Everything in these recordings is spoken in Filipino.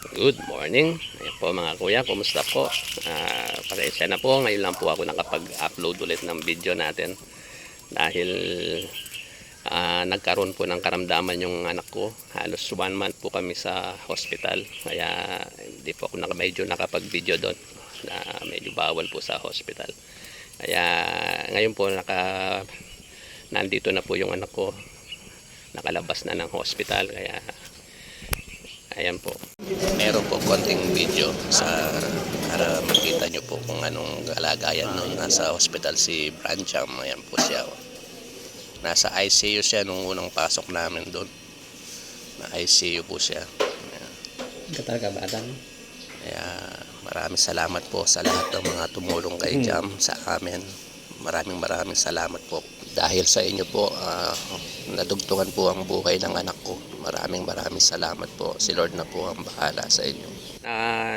Good morning. Ayan po mga kuya, kumusta po? Ah, pasensya na po, ngayon lang po ako nakapag-upload ulit ng video natin. Dahil ah, nagkaroon po ng karamdaman yung anak ko. Halos one month po kami sa hospital. Kaya hindi po ako naka, medyo nakapag-video doon. Na medyo bawal po sa hospital. Kaya ngayon po naka nandito na po yung anak ko. Nakalabas na ng hospital. Kaya Ayan po. Meron po konting video sa para makita nyo po kung anong kalagayan nung nasa hospital si Brancham. Ayan po siya. oh. Nasa ICU siya nung unang pasok namin doon. Na ICU po siya. Ayan. Talaga ba, Adam? Kaya maraming salamat po sa lahat ng mga tumulong kay Jam sa amin. Maraming maraming salamat po. Dahil sa inyo po, ah, nadugtungan po ang buhay ng anak ko. Maraming maraming salamat po. Si Lord na po ang bahala sa inyo.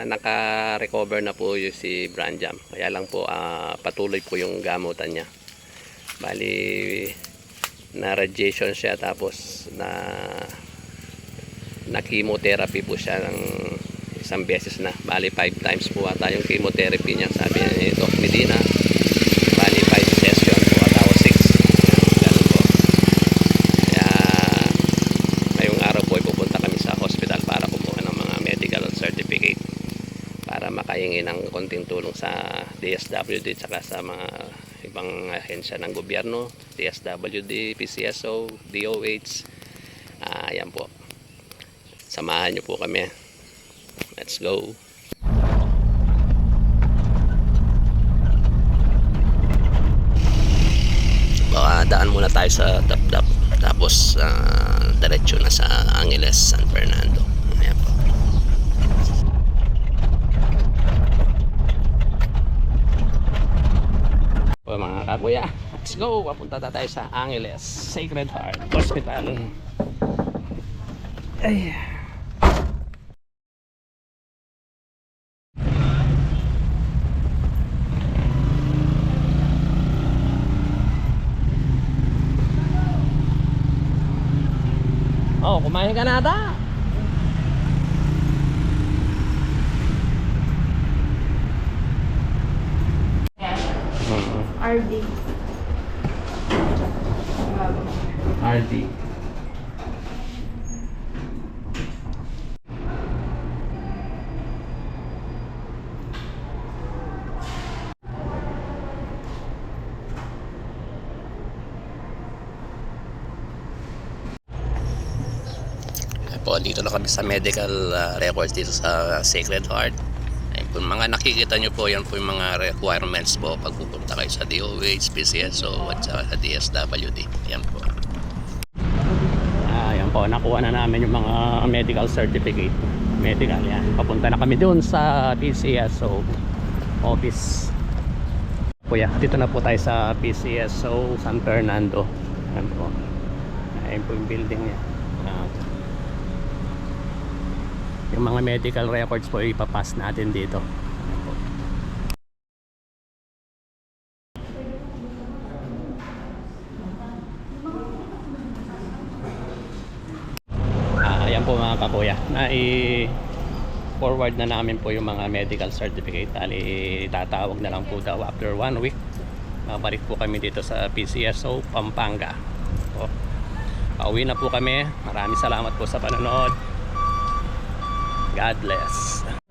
naka-recover na po yung si Branjam. Kaya lang po ah, patuloy po yung gamutan niya. Bali na radiation siya tapos na na chemotherapy po siya ng isang beses na. Bali five times po ata yung chemotherapy niya. Sabi ni Doc Medina, bali five session po ata o six. Ganun po. Kaya ngayong araw po ay pupunta kami sa hospital para kumuha ng mga medical certificate makahingi ng konting tulong sa DSWD at sa mga ibang ahensya ng gobyerno, DSWD, PCSO, DOH. Ah, ayan po. Samahan niyo po kami. Let's go. Baka daan muna tayo sa Dapdap. Tapos ah, diretso na sa Angeles, San Fernando. Ayan po. Mga kakuya, let's go! Papunta na tayo sa Angeles Sacred Heart Hospital. Ay. Oh, kumain ka na ata. RD. RD. Po, dito na kami sa medical uh, records dito sa Sacred Heart. Po, mga nakikita nyo po, yan po yung mga requirements po pag pupunta kayo sa DOH, PCSO at sa DSWD. Ayan po. Ayan po, nakuha na namin yung mga medical certificate. Medical yan. Papunta na kami doon sa PCSO office. Kuya, dito na po tayo sa PCSO San Fernando. Ayan po. Ayan po yung building niya. Ayan. Yung mga medical records po ipapass natin dito. Po. Ah, ayan po mga kakuya. Na forward na namin po yung mga medical certificate. Ali tatawag na lang po daw after one week. Babalik po kami dito sa PCSO Pampanga. O, pauwi na po kami. Maraming salamat po sa panonood. God bless.